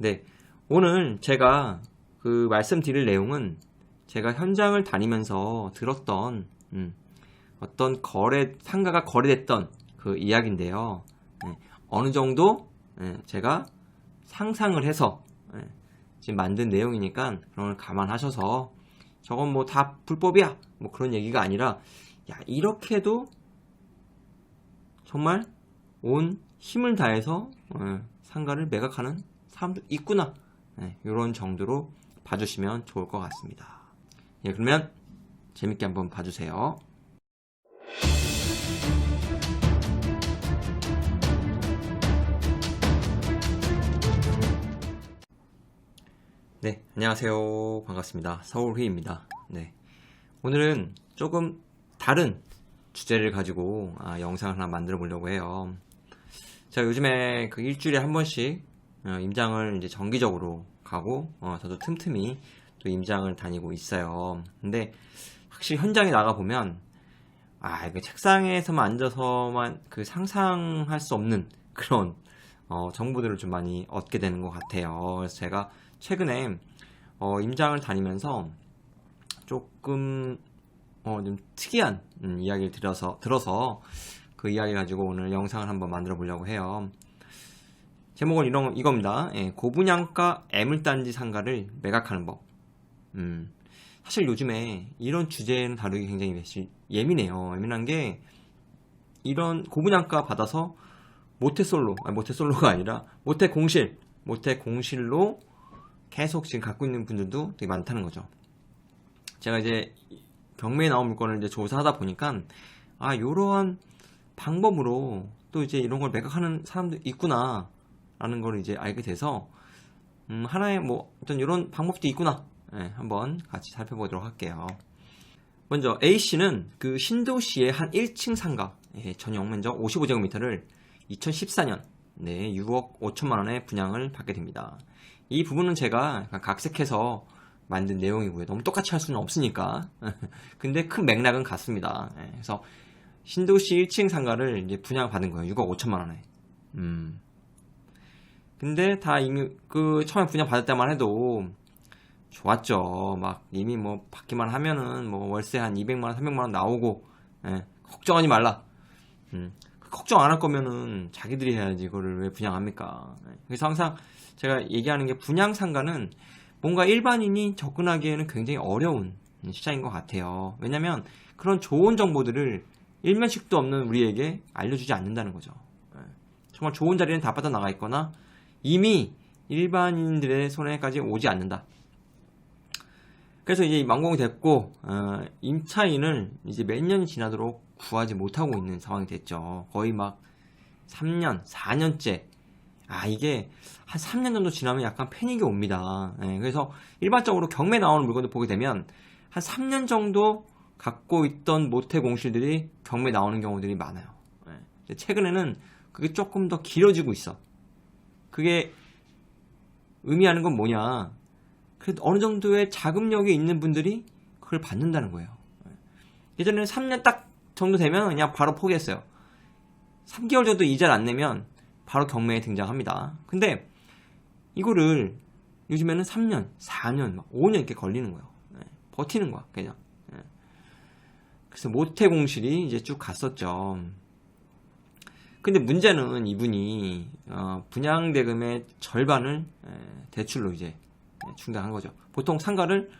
네. 오늘 제가 그 말씀드릴 내용은 제가 현장을 다니면서 들었던 음, 어떤 거래 상가가 거래됐던 그 이야기인데요. 예, 어느 정도 예, 제가 상상을 해서 예, 지금 만든 내용이니까 그런 걸 감안하셔서 저건 뭐 다 불법이야 뭐 그런 얘기가 아니라 야 이렇게도 정말 온 힘을 다해서 어, 상가를 매각하는 사람도 있구나 이런 정도로 봐주시면 좋을 것 같습니다. 예, 그러면 재밌게 한번 봐주세요. 네, 안녕하세요. 반갑습니다. 서울휘입니다. 네. 오늘은 조금 다른 주제를 가지고 아, 영상을 하나 만들어 보려고 해요. 제가 요즘에 그 일주일에 한 번씩 어, 임장을 이제 정기적으로 가고 어, 저도 틈틈이 또 임장을 다니고 있어요. 근데 확실히 현장에 나가 보면 아 이거 책상에서만 앉아서만 그 상상할 수 없는 그런 어, 정보들을 좀 많이 얻게 되는 것 같아요. 그래서 제가 최근에 어, 임장을 다니면서 조금 어, 좀 특이한 음, 이야기를 들어서 들어서 그 이야기 가지고 오늘 영상을 한번 만들어 보려고 해요. 제목은 이런 이겁니다. 예, 고분양가 애물단지 상가를 매각하는 법. 음, 사실 요즘에 이런 주제는 다루기 굉장히 예민해요. 예민한 게 이런 고분양가 받아서 모태솔로, 아니 모태솔로가 아니라 모태 공실, 모태 공실로 계속 지금 갖고 있는 분들도 되게 많다는 거죠. 제가 이제 경매에 나온 물건을 이제 조사하다 보니까 아 이러한 방법으로 또 이제 이런 걸 매각하는 사람도 있구나 라는 걸 이제 알게 돼서 음, 하나의 뭐 어떤 이런 방법도 있구나 예, 한번 같이 살펴보도록 할게요. 먼저 A 씨는 그 신도시의 한 1층 상가 예, 전용 면적 55제곱미터를 2014년 네, 6억 5천만 원에 분양을 받게 됩니다. 이 부분은 제가 각색해서 만든 내용이고요. 너무 똑같이 할 수는 없으니까. 근데 큰 맥락은 같습니다. 예, 그래서 신도시 1층 상가를 이제 분양받은 거예요. 6억 5천만 원에. 음. 근데 다 이미 그 처음에 분양 받을 때만 해도 좋았죠. 막 이미 뭐 받기만 하면은 뭐 월세 한 200만 원, 300만 원 나오고 예, 걱정하지 말라. 음. 그 걱정 안 할 거면은 자기들이 해야지 이거를 왜 분양합니까? 예. 그래서 항상 제가 얘기하는 게 분양 상가는 뭔가 일반인이 접근하기에는 굉장히 어려운 시장인 것 같아요. 왜냐면 그런 좋은 정보들을 일면식도 없는 우리에게 알려주지 않는다는 거죠. 예. 정말 좋은 자리는 다 빠져나가 있거나 이미 일반인들의 손에까지 오지 않는다. 그래서 이제 만공이 됐고 어, 임차인을 이제 몇 년이 지나도록 구하지 못하고 있는 상황이 됐죠. 거의 막 3년, 4년째. 아 이게 한 3년 정도 지나면 약간 패닉이 옵니다. 예, 그래서 일반적으로 경매 나오는 물건들 보게 되면 한 3년 정도 갖고 있던 모태 공실들이 경매 나오는 경우들이 많아요. 예, 최근에는 그게 조금 더 길어지고 있어. 그게 의미하는 건 뭐냐? 그래도 어느 정도의 자금력이 있는 분들이 그걸 받는다는 거예요. 예전에는 3년 딱 정도 되면 그냥 바로 포기했어요. 3개월 정도 이자를 안 내면 바로 경매에 등장합니다. 근데 이거를 요즘에는 3년, 4년, 막 5년 이렇게 걸리는 거예요. 예, 버티는 거야, 그냥. 예. 그래서 모태 공실이 이제 쭉 갔었죠. 근데 문제는 이분이 어, 분양 대금의 절반을 에, 대출로 이제 예, 충당한 거죠. 보통 상가를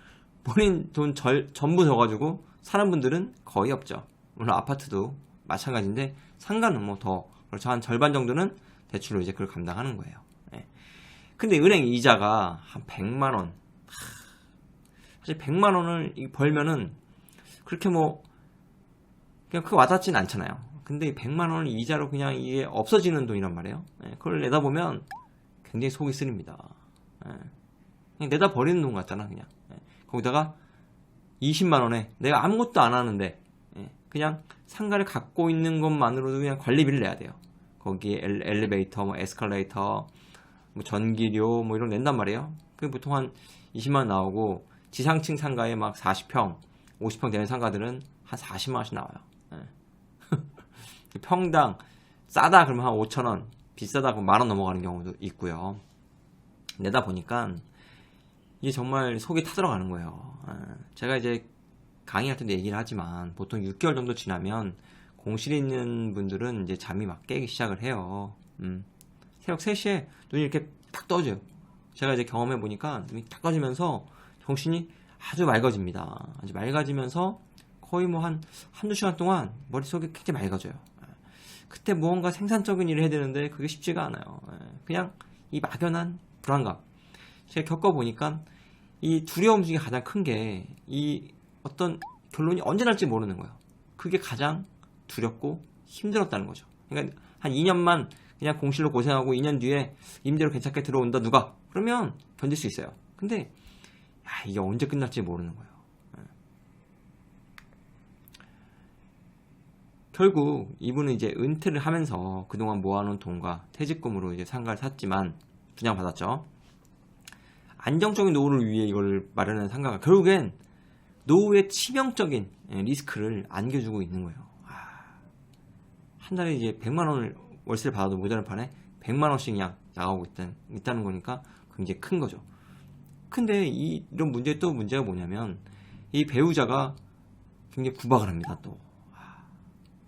본인 돈 절, 전부 줘가지고 사는 분들은 거의 없죠. 물론 아파트도 마찬가지인데 상가는 뭐 더 그렇죠 한 절반 정도는 대출로 이제 그걸 감당하는 거예요. 예. 근데 은행 이자가 한 100만 원. 하, 사실 100만 원을 이- 벌면은 그렇게 뭐 그냥 그 와닿진 않잖아요. 근데 이 100만 원을 이자로 그냥 이게 없어지는 돈이란 말이에요. 예, 그걸 내다 보면 굉장히 속이 쓰립니다. 예. 그냥 내다 버리는 돈 같잖아, 그냥. 예. 거기다가 20만 원에 내가 아무것도 안 하는데 예, 그냥 상가를 갖고 있는 것만으로도 그냥 관리비를 내야 돼요. 거기에 엘, 엘리베이터, 뭐 에스컬레이터, 뭐 전기료 뭐 이런 거 낸단 말이에요. 그게 보통 한 20만 원 나오고 지상층 상가에 막 40평, 50평 되는 상가들은 한 40만 원씩 나와요. 예. 평당 싸다 그러면 한 5천 원, 비싸다 그러면 만 원 넘어가는 경우도 있고요. 내다 보니까 이게 정말 속이 타들어가는 거예요. 아, 제가 이제 강의할 때도 얘기를 하지만 보통 6개월 정도 지나면 공실에 있는 분들은 이제 잠이 막 깨기 시작을 해요. 음. 새벽 3시에 눈이 이렇게 딱 떠져요. 제가 이제 경험해 보니까 눈이 딱 떠지면서 정신이 아주 맑아집니다. 아주 맑아지면서 거의 뭐 한 한두 시간 동안 머릿속이 굉장히 맑아져요. 그때 무언가 생산적인 일을 해야 되는데 그게 쉽지가 않아요. 예, 그냥 이 막연한 불안감. 제가 겪어보니까 이 두려움 중에 가장 큰 게 이 어떤 결론이 언제 날지 모르는 거예요. 그게 가장 두렵고 힘들었다는 거죠. 그러니까 한 2년만 그냥 공실로 고생하고 2년 뒤에 임대로 괜찮게 들어온다 누가? 그러면 견딜 수 있어요. 근데 야, 이게 언제 끝날지 모르는 거예요. 예. 결국 이분은 이제 은퇴를 하면서 그동안 모아놓은 돈과 퇴직금으로 이제 상가를 샀지만 분양받았죠. 안정적인 노후를 위해 이걸 마련한 상가가 결국엔 노후의 치명적인 예, 리스크를 안겨주고 있는 거예요. 아, 한 달에 이제 100만 원을 월세를 받아도 모자란 판에 100만 원씩 그냥 나가고 있다는, 있다는 거니까 굉장히 큰 거죠. 근데 이, 이런 문제 또 문제가 뭐냐면 이 배우자가 굉장히 구박을 합니다. 또 아,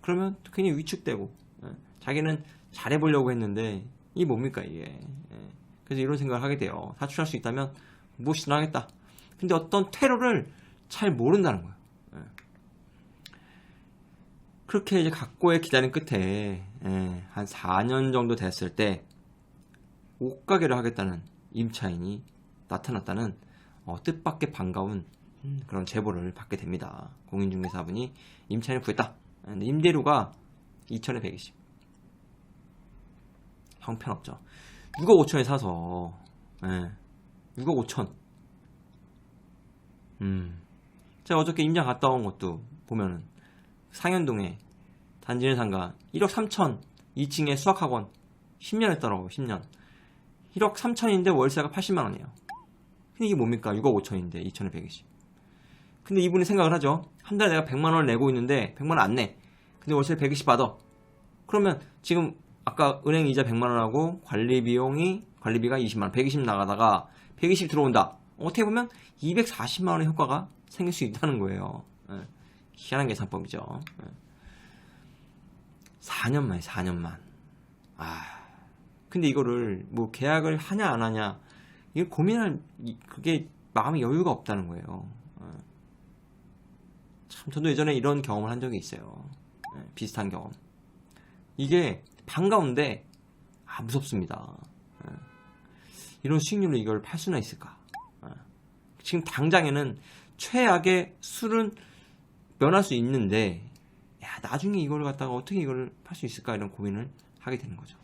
그러면 또 괜히 위축되고 예, 자기는 잘해보려고 했는데 이 뭡니까 이게 예. 그래서 이런 생각을 하게 돼요. 사출할 수 있다면 무엇이든 하겠다. 근데 어떤 테러를 잘 모른다는 거예요. 예. 그렇게 이제 각고의 기다린 끝에 예, 한 4년 정도 됐을 때 옷가게를 하겠다는 임차인이 나타났다는 어, 뜻밖의 반가운 음, 그런 제보를 받게 됩니다. 공인중개사분이 임차인을 구했다. 임대료가 2천에 120. 형편없죠. 6억 5천에 사서 예, 6억 5천. 음. 제가 어저께 임장 갔다 온 것도 보면은 상현동에 단지는 상가 1억 3천 2층에 수학학원 10년 했더라고 10년 1억 3천인데 월세가 80만 원이에요 근데 이게 뭡니까 6억 5천인데 2천에 120 근데 이분이 생각을 하죠 한 달에 내가 100만 원을 내고 있는데 100만 원 안 내 근데 월세 120 받아 그러면 지금 아까 은행 이자 100만 원하고 관리 비용이 관리비가 20만 원 120 나가다가 120 들어온다 어떻게 보면 240만 원의 효과가 생길 수 있다는 거예요 예. 희한한 계산법이죠 예. 4년 만에 4년 만. 아. 근데 이거를 뭐 계약을 하냐 안 하냐 이거 고민할 이- 그게 마음의 여유가 없다는 거예요. 어. 참 저도 예전에 이런 경험을 한 적이 있어요. 예, 비슷한 경험. 이게 반가운데 아 무섭습니다. 예. 이런 수익률로 이걸 팔 수나 있을까? 예. 지금 당장에는 최악의 술은 면할 수 있는데 야, 나중에 이걸 갖다가 어떻게 이걸 팔 수 있을까 이런 고민을 하게 되는 거죠.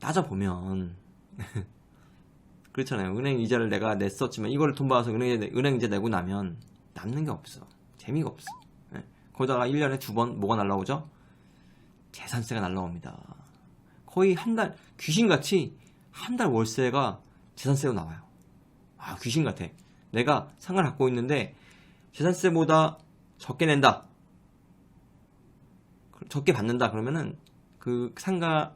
따져보면 그렇잖아요. 은행 이자를 내가 냈었지만 이걸 돈 받아서 은행 이자, 은행 이자 내고 나면 남는 게 없어. 재미가 없어. 예. 거기다가 1년에 두 번 뭐가 날라오죠? 재산세가 날라옵니다. 거의 한 달, 귀신같이 한 달 월세가 재산세로 나와요. 아, 귀신 같아. 내가 상가를 갖고 있는데 재산세보다 적게 낸다. 적게 받는다 그러면은 그 상가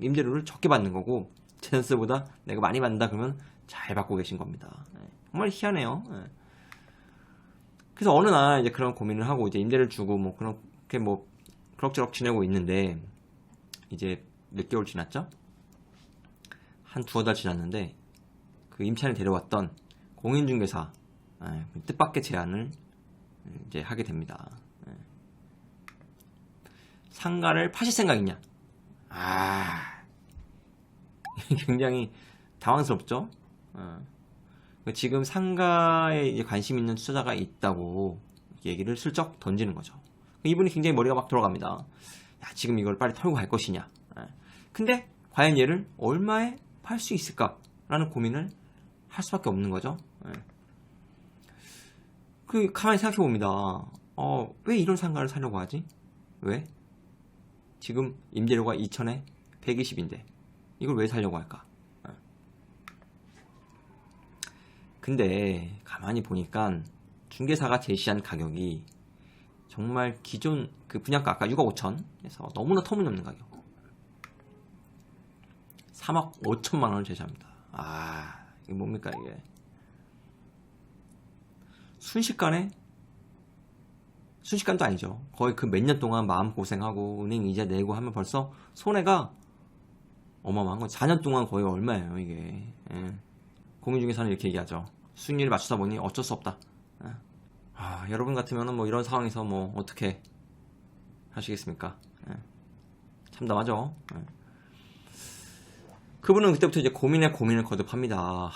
임대료를 적게 받는 거고 재산세보다 내가 많이 받는다 그러면 잘 받고 계신 겁니다. 네. 정말 희한해요. 네. 그래서 어느 날 이제 그런 고민을 하고 이제 임대를 주고 뭐 그렇게 뭐 그럭저럭 지내고 있는데 이제 몇 개월 지났죠? 한 두어 달 지났는데 그 임차인을 데려왔던 공인중개사 예, 뜻밖의 제안을 이제 하게 됩니다. 예. 상가를 파실 생각 있냐? 아, 굉장히 당황스럽죠? 어. 지금 상가에 이제 관심 있는 투자자가 있다고 얘기를 슬쩍 던지는 거죠. 이분이 굉장히 머리가 막 돌아갑니다. 야, 지금 이걸 빨리 털고 갈 것이냐? 예. 근데 과연 얘를 얼마에 팔 수 있을까라는 고민을 할 수밖에 없는 거죠. 예. 그 가만히 생각해 봅니다. 어, 왜 이런 상가를 사려고 하지? 왜? 지금 임대료가 2천에 120인데 이걸 왜 사려고 할까? 어. 근데 가만히 보니까 중개사가 제시한 가격이 정말 기존 그 분양가 아까 6억 5천에서 너무나 터무니없는 가격. 3억 5천만 원을 제시합니다. 아, 이게 뭡니까 이게? 순식간에 순식간도 아니죠. 거의 그 몇 년 동안 마음 고생하고 은행 이자 내고 하면 벌써 손해가 어마어마한 거죠. 4년 동안 거의 얼마예요 이게? 예. 고민 중에서는 이렇게 얘기하죠. 수익률을 맞추다 보니 어쩔 수 없다. 예. 아, 여러분 같으면은 뭐 이런 상황에서 뭐 어떻게 하시겠습니까? 예. 참담하죠. 예. 그분은 그때부터 이제 고민에 고민을 거듭합니다. 하,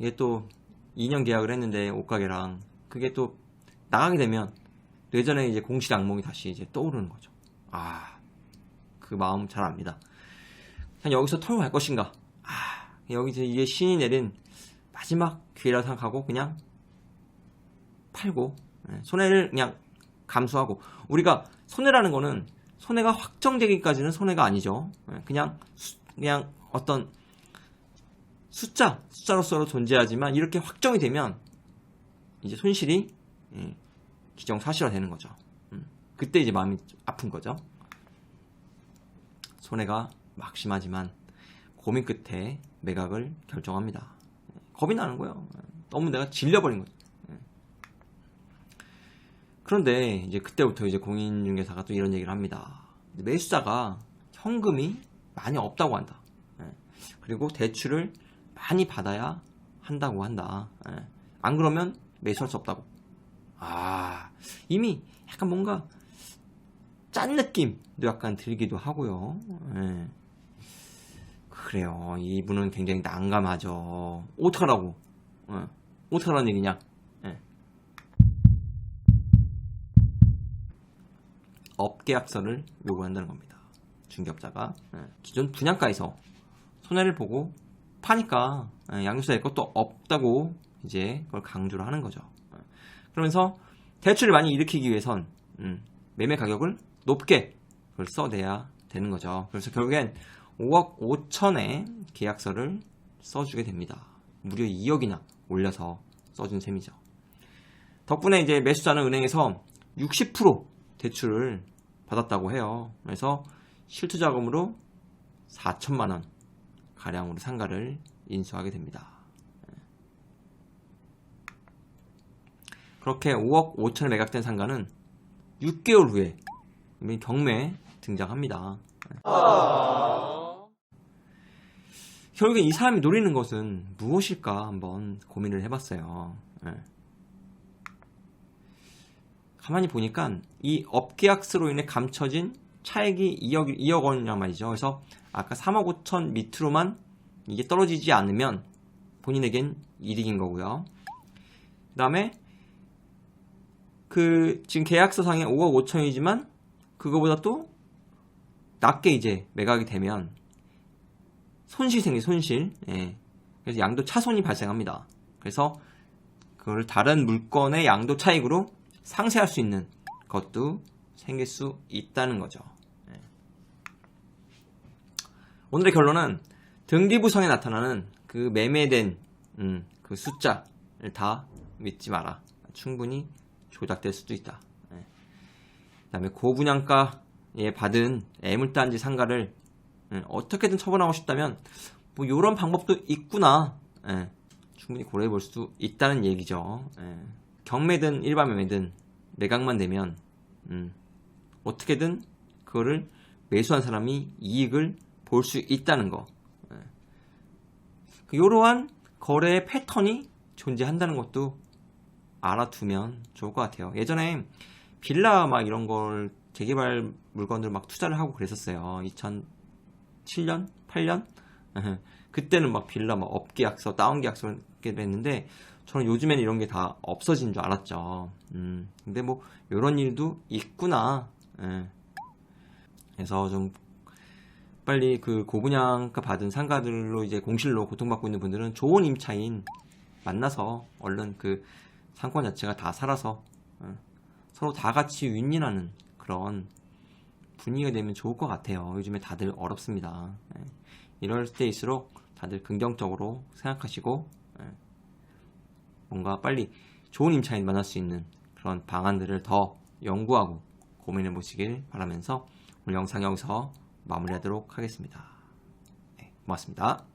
이게 또 2년 계약을 했는데 옷가게랑 그게 또 나가게 되면 예전에 이제 공실 악몽이 다시 이제 떠오르는 거죠. 아, 그 마음 잘 압니다. 그냥 여기서 털고 갈 것인가? 아, 여기서 이게 신이 내린 마지막 기회라 생각하고 그냥 팔고 예, 손해를 그냥 감수하고 우리가 손해라는 거는 손해가 확정되기까지는 손해가 아니죠. 예, 그냥 수- 그냥 어떤 숫자 숫자로서 존재하지만 이렇게 확정이 되면 이제 손실이 예, 기정사실화 되는 거죠. 음, 그때 이제 마음이 아픈 거죠. 손해가 막심하지만 고민 끝에 매각을 결정합니다. 겁이 나는 거예요. 너무 내가 질려버린 거죠. 예. 그런데 이제 그때부터 이제 공인중개사가 또 이런 얘기를 합니다. 매수자가 현금이 많이 없다고 한다. 예. 그리고 대출을 많이 받아야 한다고 한다. 예. 안 그러면 매수할 수 없다고. 아, 이미 약간 뭔가 짠 느낌도 약간 들기도 하고요. 예. 그래요. 이분은 굉장히 난감하죠. 어떡하라고? 예. 어떡하라는 얘기냐? 예. 업계약서를 요구한다는 겁니다. 중개업자가 예. 기존 분양가에서 손해를 보고 파니까 예, 양육사의 것도 없다고 이제 그걸 강조를 하는 거죠. 예. 그러면서 대출을 많이 일으키기 위해선 음, 매매 가격을 높게 그걸 써내야 되는 거죠. 그래서 결국엔 5억 5천에 계약서를 써주게 됩니다. 무려 2억이나 올려서 써준 셈이죠. 덕분에 이제 매수자는 은행에서 60% 대출을 받았다고 해요. 그래서 실투 자금으로 4천만 원 가량으로 상가를 인수하게 됩니다. 그렇게 5억 5천에 매각된 상가는 6개월 후에 경매에 등장합니다. 결국에 이 사람이 노리는 것은 무엇일까 한번 고민을 해봤어요. 예. 가만히 보니까 이 업계약서로 인해 감춰진 차액이 2억, 2억 원이란 말이죠. 그래서 아까 3억 5천 밑으로만 이게 떨어지지 않으면 본인에겐 이득인 거고요. 그 다음에 그 지금 계약서상에 5억 5천이지만 그거보다 또 낮게 이제 매각이 되면 손실 생기 손실. 예. 그래서 양도 차손이 발생합니다. 그래서 그걸 다른 물건의 양도 차익으로 상쇄할 수 있는 것도 생길 수 있다는 거죠. 예. 오늘의 결론은 등기부상에 나타나는 그 매매된 음, 그 숫자를 다 믿지 마라. 충분히 조작될 수도 있다. 예. 그다음에 고분양가에 받은 애물단지 상가를 예, 어떻게든 처분하고 싶다면 뭐 이런 방법도 있구나. 예, 충분히 고려해 볼 수 있다는 얘기죠. 예, 경매든 일반 매매든 매각만 되면 음, 어떻게든 그거를 매수한 사람이 이익을 볼 수 있다는 거. 예. 그 이러한 거래의 패턴이 존재한다는 것도 알아두면 좋을 것 같아요. 예전에 빌라 막 이런 걸 재개발 물건들 막 투자를 하고 그랬었어요. 2007년, 8년 그때는 막 빌라 막 업계약서, 다운계약서 이렇게 했는데 저는 요즘에는 이런 게 다 없어진 줄 알았죠. 음, 근데 뭐 이런 일도 있구나. 예. 그래서 좀 빨리 그 고분양가 받은 상가들로 이제 공실로 고통받고 있는 분들은 좋은 임차인 만나서 얼른 그 상권 자체가 다 살아서 어, 서로 다 같이 윈윈하는 그런 분위기가 되면 좋을 것 같아요. 요즘에 다들 어렵습니다. 예. 이럴 때일수록 다들 긍정적으로 생각하시고 예. 뭔가 빨리 좋은 임차인 만날 수 있는 그런 방안들을 더 연구하고 고민해 보시길 바라면서 오늘 영상 여기서 마무리하도록 하겠습니다. 네, 고맙습니다.